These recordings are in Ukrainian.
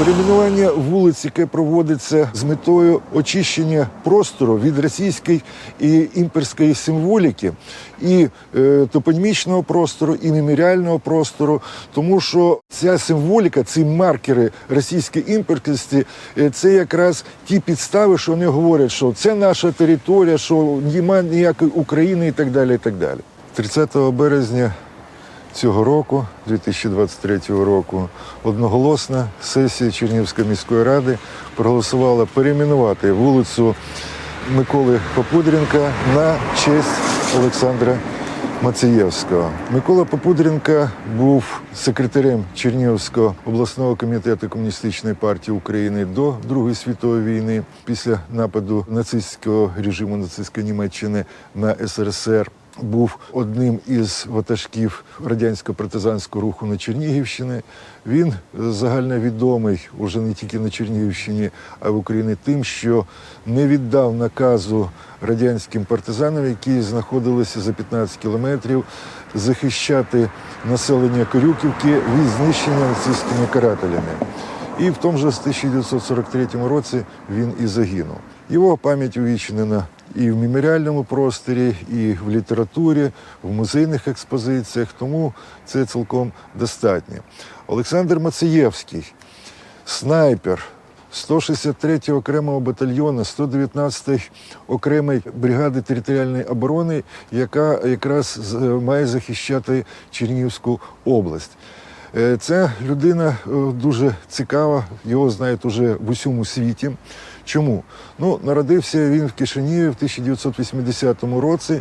Перейменування вулиць, яке проводиться з метою очищення простору від російської і імперської символіки, і е, топонімічного простору, і меморіального простору, тому що ця символіка, ці маркери російської імперськості, е, це якраз ті підстави, що вони говорять, що це наша територія, що немає ніякої України і так далі. І так далі. 30 березня цього року, 2023 року, одноголосна сесія Чернігівської міської ради проголосувала перейменувати вулицю Миколи Попудренка на честь Олександра Мацієвського. Микола Попудренка був секретарем Чернігівського обласного комітету Комуністичної партії України до Другої світової війни після нападу нацистського режиму нацистської Німеччини на СРСР був одним із ватажків радянського партизанського руху на Чернігівщині. Він е, загальновідомий уже не тільки на Чернігівщині, а й в Україні тим, що не віддав наказу радянським партизанам, які знаходилися за 15 кілометрів, захищати населення Корюківки від знищення нацистськими карателями. І в тому же 1943 році він і загинув. Його пам'ять увічнена і в меморіальному просторі, і в літературі, в музейних експозиціях, тому це цілком достатньо. Олександр Мациєвський, снайпер 163-го окремого батальйону, 119-ї окремої бригади територіальної оборони, яка якраз має захищати Чернігівську область. Е, Ця людина е, дуже цікава, його знають уже в усьому світі. Чому? Ну, народився він в Кишиніві в 1980 році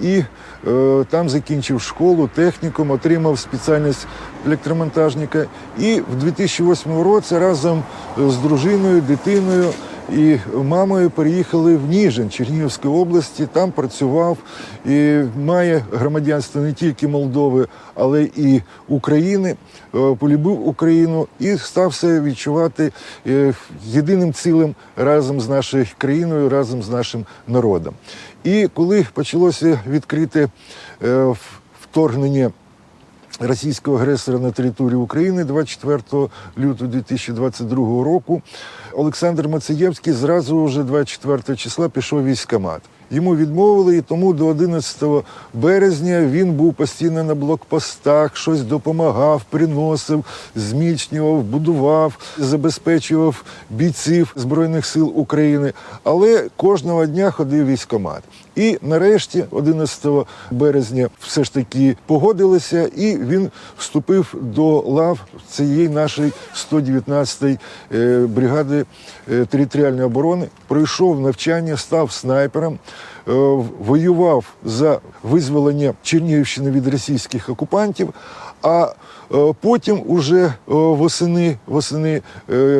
і е, там закінчив школу, технікум, отримав спеціальність електромонтажника. І в 2008 році разом з дружиною, дитиною і мамою переїхали в Ніжин Чернігівської області. Там працював і має громадянство не тільки Молдови, але і України. Е, Полюбив Україну і став себе відчувати е, єдиним цілим разом з нашою країною, разом з нашим народом. І коли почалося відкрите е, вторгнення російського агресора на територію України 24 лютого 2022 року. Олександр Мациєвський зразу вже 24 числа пішов військкомат. Йому відмовили, і тому до 11 березня він був постійно на блокпостах, щось допомагав, приносив, зміцнював, будував, забезпечував бійців Збройних сил України. Але кожного дня ходив в військкомат. І нарешті, 11 березня, все ж таки погодилися, і він вступив до лав цієї нашої 119-ї е, бригади е, територіальної оборони, пройшов навчання, став снайпером, е, воював за визволення Чернігівщини від російських окупантів. А потім, уже восени, восени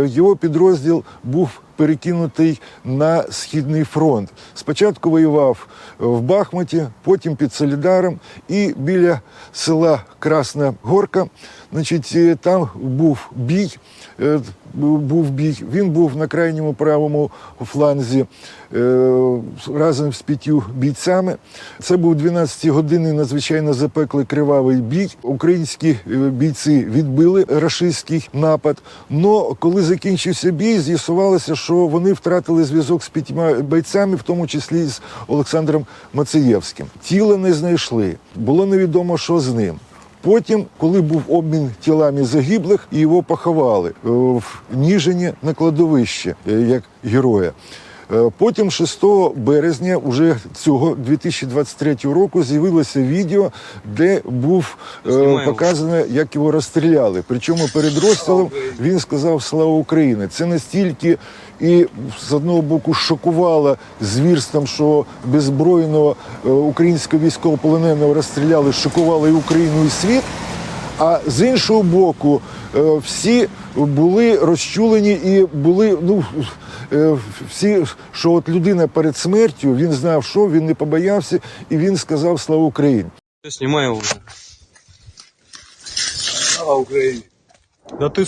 його підрозділ був перекинутий на східний фронт. Спочатку воював в Бахмуті, потім під Солідаром і біля села Красна Горка. Значить, е, там був бій. е, Був бій. Він був на крайньому правому фланзі е, разом з п'ятью бійцями. Це був 12-годинний надзвичайно запеклий кривавий бій. Українські бійці відбили рашистський напад. Но коли закінчився бій, з'ясувалося, що вони втратили зв'язок з п'ятьма бойцями, в тому числі з Олександром Мацеєвським. Тіла не знайшли. Було невідомо, що з ним. Потім, коли був обмін тілами загиблих, його поховали е, в Ніжині на кладовище як героя. Е, Потім, 6 березня, уже цього 2023 року, з'явилося відео, де був е, показано, як його розстріляли. Причому перед розстрілом він сказав Слава Україні. Це настільки і з одного боку шокувало звірством, що беззбройного е, українського військовополоненого розстріляли, шокувало і Україну, і світ. А з іншого боку, е, всі були розчулені і були ну е, всі, що от людина перед смертю, він знав, що він не побоявся, і він сказав Слава Україні. Снимай его. Слава Україні! Да ты...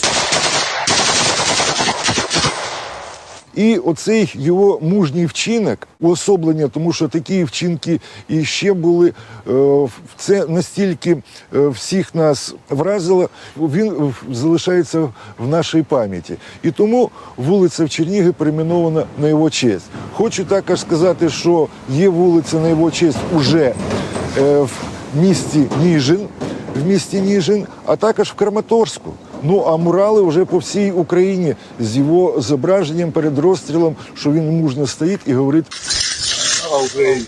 І оцей його мужній вчинок, уособлення, тому що такі вчинки і ще були, е, це настільки е, всіх нас вразило, він е, залишається в нашій пам'яті. І тому вулиця в Чернігові перейменована на його честь. Хочу також сказати, що є вулиця на його честь уже в місті Ніжин, в місті Ніжин, а також в Краматорську. Ну а мурали вже по всій Україні з його зображенням перед розстрілом, що він мужньо стоїть і говорить Слава Україні!